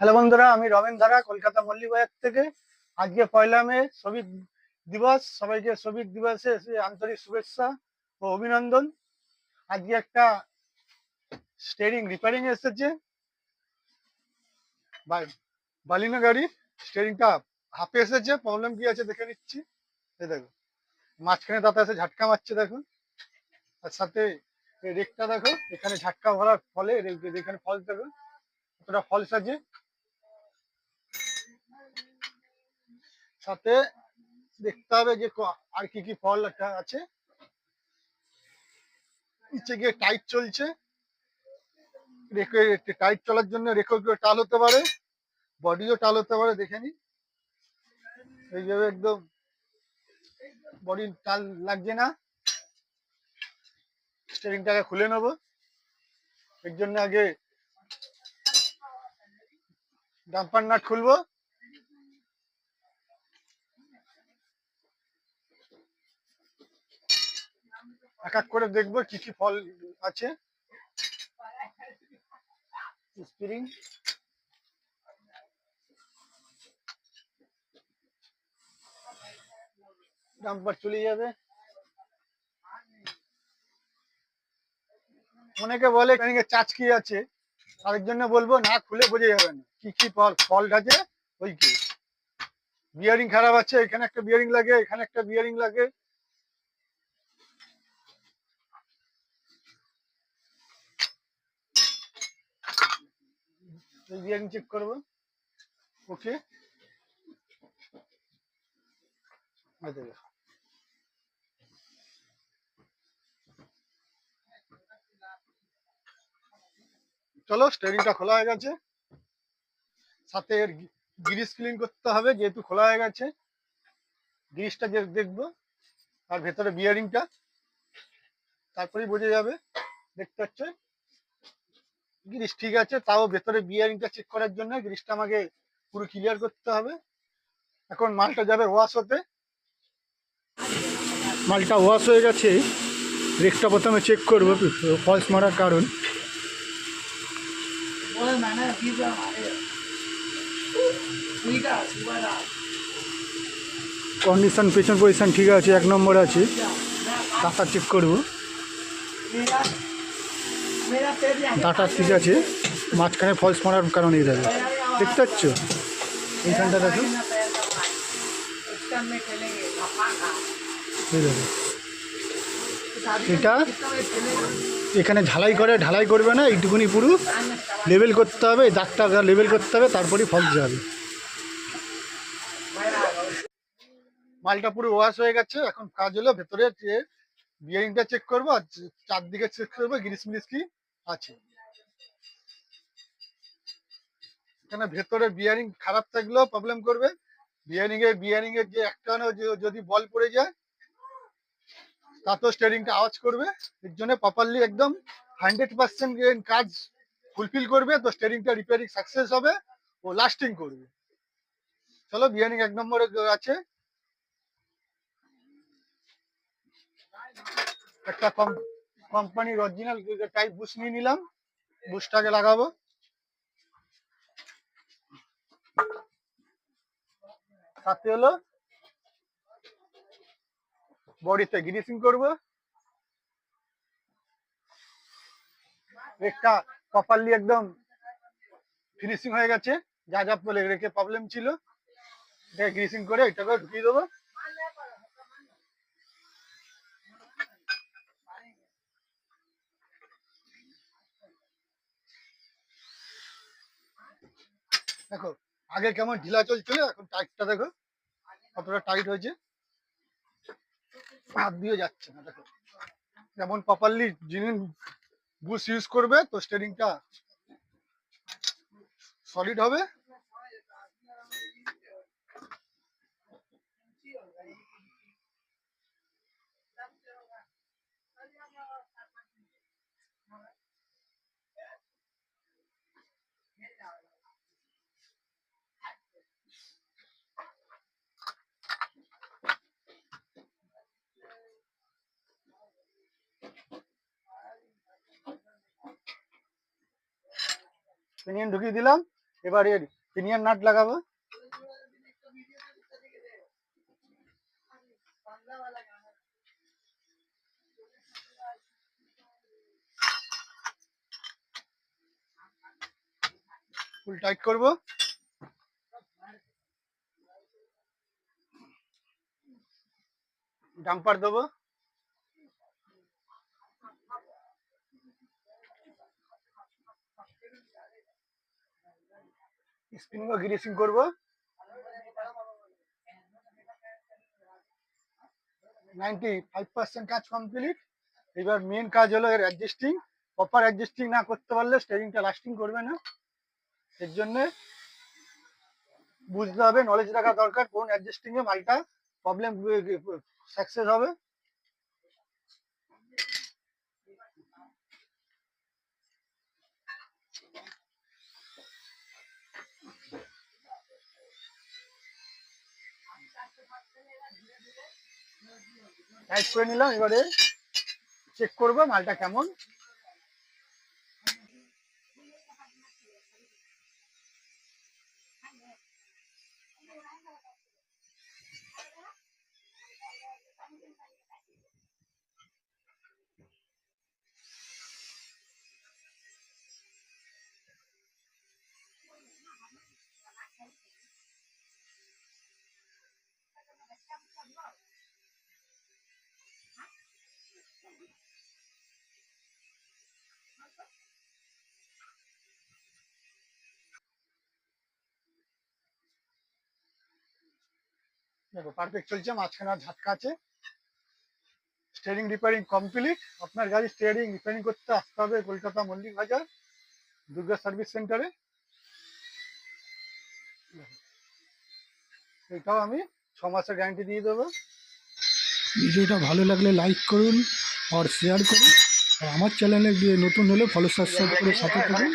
Hello বন্ধুরা, আমি রমেন ধারা, কলকাতা মল্লিবাজার থেকে। আজকে পয়লা মে, শ্রমিক দিবস। সবাইকে শ্রমিক দিবসে আন্তরিক শুভেচ্ছা ও অভিনন্দন। আজকে একটা স্টেরিং রিপেয়ারিং এসেছে। বালিনা গাড়ি স্টেরিংটা হাফে এসেছে। প্রবলেম কি আছে দেখে নিচ্ছি। এই দেখো, মাঝখানে দাঁত এসে ঝাটকা মারছে, দেখো। আর সাথে রেকটা দেখো, এখানে ঝাটকা ভরার ফলে এখানে ফল দেখো। কতটা আছে। সাথে দেখতে হবে যে আর কি কি ফল একটা আছে। নিচে গিয়ে টাইট চলছে। রেখে টাইট চলার জন্য রেখো টাল হতে পারে। বডিও টাল হতে পারে, দেখে নি এইভাবে একদম বডি টাল লাগছে না। স্টিয়ারিংটাকে খুলে নেব। এর জন্য আগে ডাম্পার নাট খুলবো। এক এক করে দেখব কি কি ফল আছে। চলে যাবে। অনেকে বলে এখানে চাচ কি আছে। জন্য বলব, না খুলে বোঝা যাবে না। কি কি ফল? ফল্ট আছে ওই কি? বিয়ারিং খারাপ আছে, এখানে একটা বিয়ারিং লাগে, এখানে একটা বিয়ারিং লাগে। Check okay. চলো স্টেরিংটা খোলা হয়ে গেছে। সাথে এর গ্রিস ক্লিন করতে হবে, যেহেতু খোলা হয়ে গেছে। গ্রিসটা যে দেখব আর ভেতরে বিয়ারিংটা তারপরেই বোঝা যাবে। দেখতে পাচ্ছেন গ্রিস ঠিক আছে, তাও ভেতরে বিয়ারিংটা চেক করার জন্য গ্রিসটা আমাকে পুরো ক্লিয়ার করতে হবে। এখন মালটা যাবে ওয়াশ হতে। মালটা ওয়াশ হয়ে গেছে ব্রেকটা প্রথমে চেক করব ফলস মারার কারণ। কন্ডিশন পেছন পজিশন ঠিক আছে, এক নম্বর আছে। ডাটা চেক করব। ডাটা ঠিক আছে, মাঝখানে ফলস মারার কারণে যাবে দেখো দেখতে পাচ্ছ? এইখানটা দেখো। এটা এখানে ঝালাই করে, ঢালাই করবে না, এইটুকুনি পুরো লেবেল করতে হবে দাগটা লেবেল করতে হবে, তারপরেই ফলস যাবে। মালটা পুরো ওয়াশ হয়ে গেছে, এখন কাজ হলো ভেতরে বিয়ারিংটা চেক করব, আর চারদিকে চেক করব গ্রিস মিরিস কি। আছে। এখানে ভেতরে বিয়ারিং খারাপ থাকলেও প্রবলেম করবে? বিয়ারিং এর বিয়ারিং এর যে একটা যদি বল পড়ে যায়, তাতেও স্টিয়ারিংটা আওয়াজ করবে। এর জন্য প্রপারলি একদম হান্ড্রেড পার্সেন্ট কাজ ফুলফিল করবে, তো স্টিয়ারিংটা রিপেয়ারিং সাকসেস হবে ও লাস্টিং করবে। চলো বিয়ারিং এক নম্বরে আছে। একটা কম কোম্পানির অরিজিনাল টাইপ বুশ নিয়ে নিলাম বুশটাকে লাগাবো। সাথে হলো বডিতে গ্রিসিং করব। একটা প্রপারলি একদম ফিনিশিং হয়ে গেছে। যা যা রেখে প্রবলেম ছিল গ্রিসিং করে এটাকে ঢুকিয়ে দেবো। দেখো, আগে কেমন ঢিলা চলছিল, এখন টাইটটা দেখো, কতটা টাইট হয়েছে। হাত দিয়ে যাচ্ছে না, দেখো। যেমন প্রপারলি যিনি বুস ইউজ করবে, তো স্টেরিংটা সলিড হবে। পিনিয়ন ঢুকিয়ে দিলাম এবার এর পিনিয়ন নাট লাগাবো। ফুল টাইট করব। ডাম্পার দেবো। স্পিনিং ও গ্রিসিং করব। নাইনটি ফাইভ পার্সেন্ট কাজ কমপ্লিট এবার মেন কাজ হলো এর অ্যাডজাস্টিং প্রপার অ্যাডজাস্টিং না করতে পারলে স্টেরিংটা লাস্টিং করবে না। এর জন্যে বুঝতে হবে নলেজ রাখা দরকার, কোন অ্যাডজাস্টিং এ মালটা প্রবলেম সাকসেস হবে। টাইট করে নিলাম এবারে চেক করব মালটা কেমন। দেখো পারফেক্ট চলছে, মাঝখানে ঝাটকা আছে। স্টিয়ারিং রিপেয়ারিং কমপ্লিট আপনার গাড়ি স্টিয়ারিং রিপেয়ারিং করতে আসতে হবে কলকাতা মল্লিক বাজার, দুর্গা সার্ভিস সেন্টারে এটাও আমি ছ মাসের গ্যারান্টি দিয়ে দেবো। ভিডিওটা ভালো লাগলে লাইক করুন আর শেয়ার করুন। আমার চ্যানেলে গিয়ে নতুন হলে ফলো সাবস্ক্রাইব করে সাথে থাকুন।